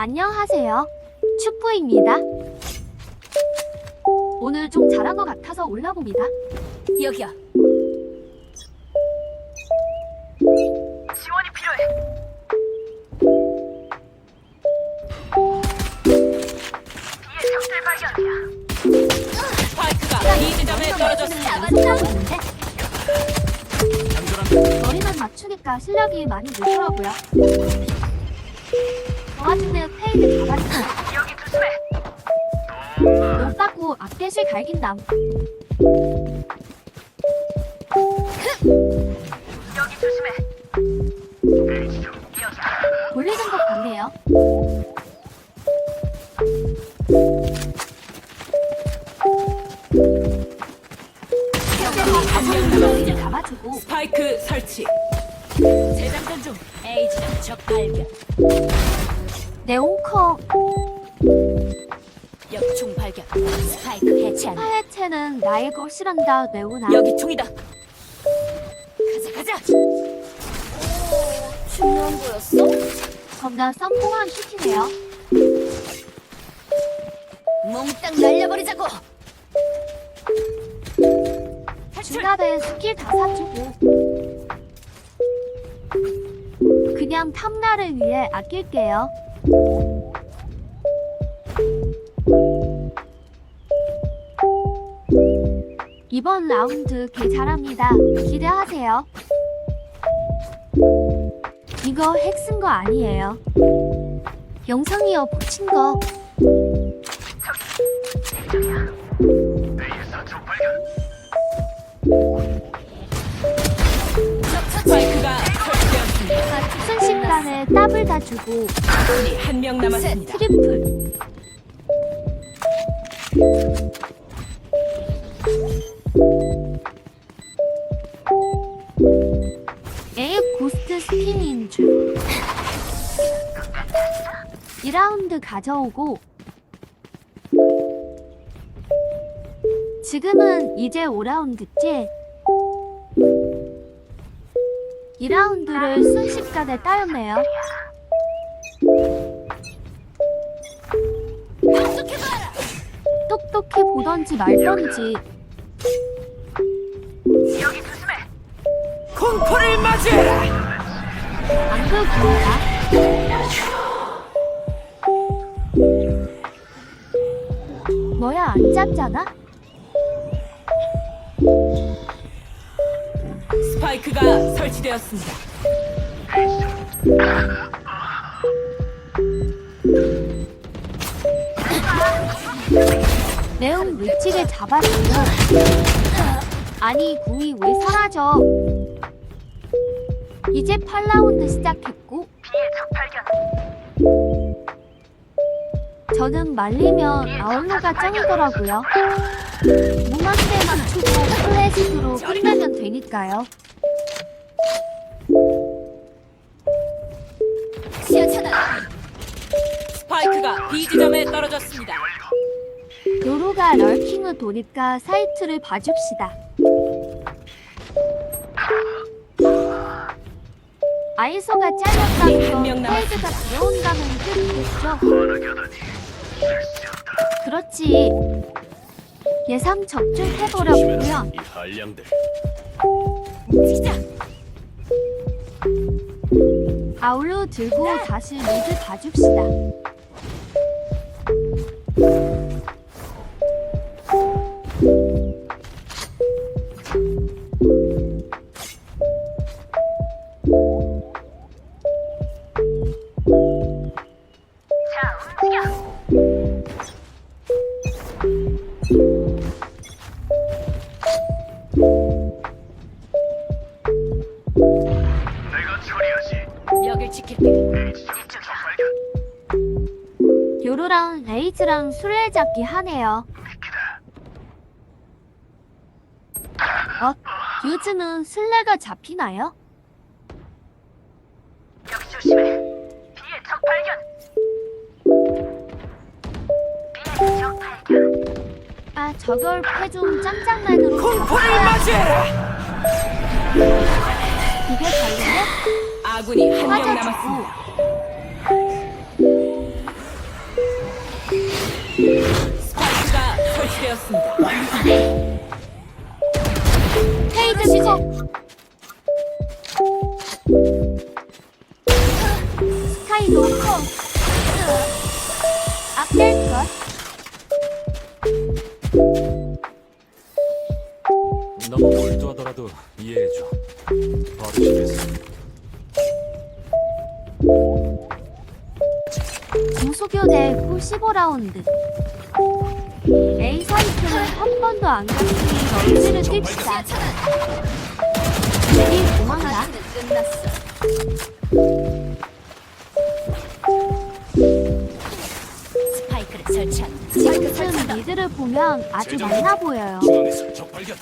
안녕하세요. 축구입니다. 오늘 좀 잘한 것 같아서 올라봅니다. 여기야. 지원이 필요해. 뒤에 적들 발견이야. 스파이크가 B 지점에 떨어졌습니다. 머리만 맞추니까 실력이 많이 늘더라고요. 그 와중에 페이드 잡았어요. 여기 조심해. 못 받고 앞대실 갈긴담. 여기 조심해. 돌리는 것 같네요. 발견. 스파이크 해체한다. 파헤체는 나의 것이란다 네오나. 여기 총이다. 가자 가자. 중요한 거였어? 겁나 썸뽕한 슈팅이에요. 몽땅 날려버리자고. 중간에 스킬 다 사주고 그냥 탐나를 위해 아낄게요. 이번 라운드 개 잘합니다. 기대하세요. 이거 핵 쓴 거 아니에요. 영상이요 붙인 거. 스파이크가 설치되었습니다. 순식간에 더블 다 주고 아군이 한명 남았습니다. 트리플. 에이 고스트 스킨인 줄. 2라운드 가져오고 지금은 이제 5라운드째 2라운드를 순식간에 따였네요. 똑똑해 보던지 말던지 공포를 맞이해라. 뭐야 안 잡잖아? 스파이크가 설치되었습니다. 매운 물치게 잡았어요. 아니 구이 왜 사라져? 이제 8라운드 시작했고 B의 적 발견. 저는 말리면 아울러가 짱이더라고요. 무만대 맞추고 플래식으로 끝내면 되니까요. 시야 차단. 스파이크가 B 지점에 떨어졌습니다. 요로가 럴킹을 도니까 사이트를 봐줍시다. 아이소가 한명 남았습니다. 페이드가 들어온다는 뜻이겠죠? 그렇지. 예상 적중해보려고요. 이 한량들 움직이자. 아울러 들고 다시 리드 봐줍시다. 레이즈랑 술래잡기 하네요. 어? 요즘은 술래가 잡히나요? 여기 조심해. B의 적 발견. B의 적 발견. 아 저걸 패좀 짱짱맨으로 공포를 잡아야 맞이해라. 이게 달리네? 아군이 한 명 빠져주고 남았습니다. 스파이크가 설치되었습니다. 페이드 컷. 스 중소교대 꿀 15라운드. A 사이트를 한 번도 안 갔으니 런지를 뜁시다. 이 도망가. 스파이크를 설치한. 지금 미드를 보면 아주 많아 보여요. 중앙에서 적 발견.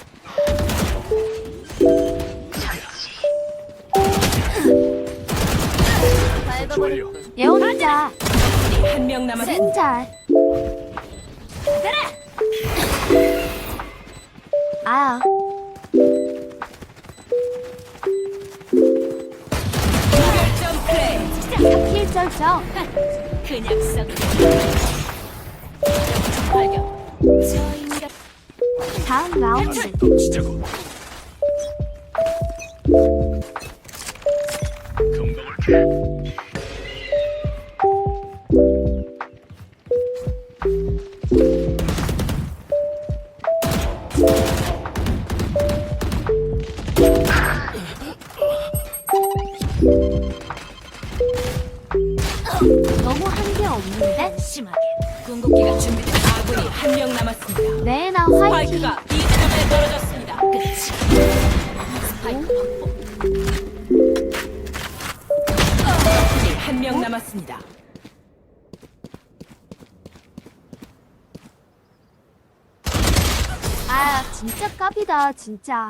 완료. 예언자, 한 명 남았습니다. 센잘. 아, 무결점 플레이. 4킬절정. 그냥 썩. 발견. 저 인간. 다음 라운드. 덮치자고. 남았습니다. 아, 진짜 깝이다, 진짜.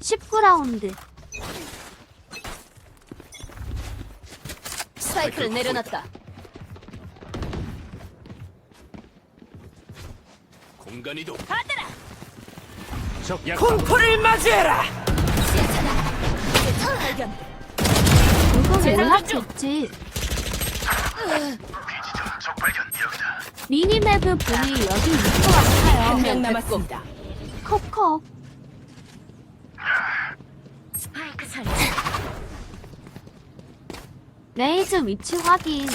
19라운드. 스파이크를 내려놨다. 공간 이동. 받아라. 적. 공포를 맞이해라. 시야차다. 발견. 적 여기다. 미니맵을 보니 여기 있을 것 같아요. 남았습니다. 컵컵. 스파이크 설치. 레이즈 위치 확인.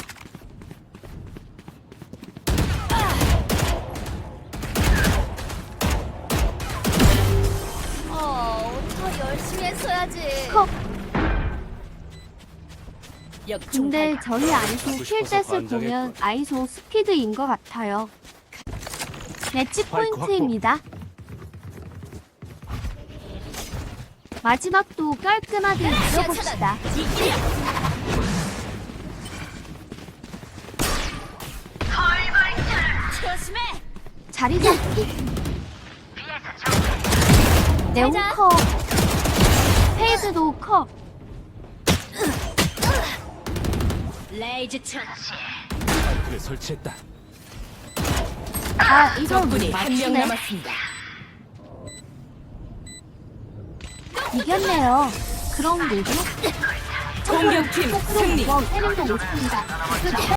근데 저희 아이소 킬댓을. 보면 아이소 스피드인 것 같아요. 매치 포인트입니다. 마지막도 깔끔하게 이겨봅시다. 조심해. 자리 잡기. 네온 컵. 페이드도 컵. 레이즈 천. 스파이크를 설치했다. 아, 적군이 한 명 맞추네. 남았습니다. 이겼네요. 그럼 모두 공격팀 승리. 이거 때리고 못 습니다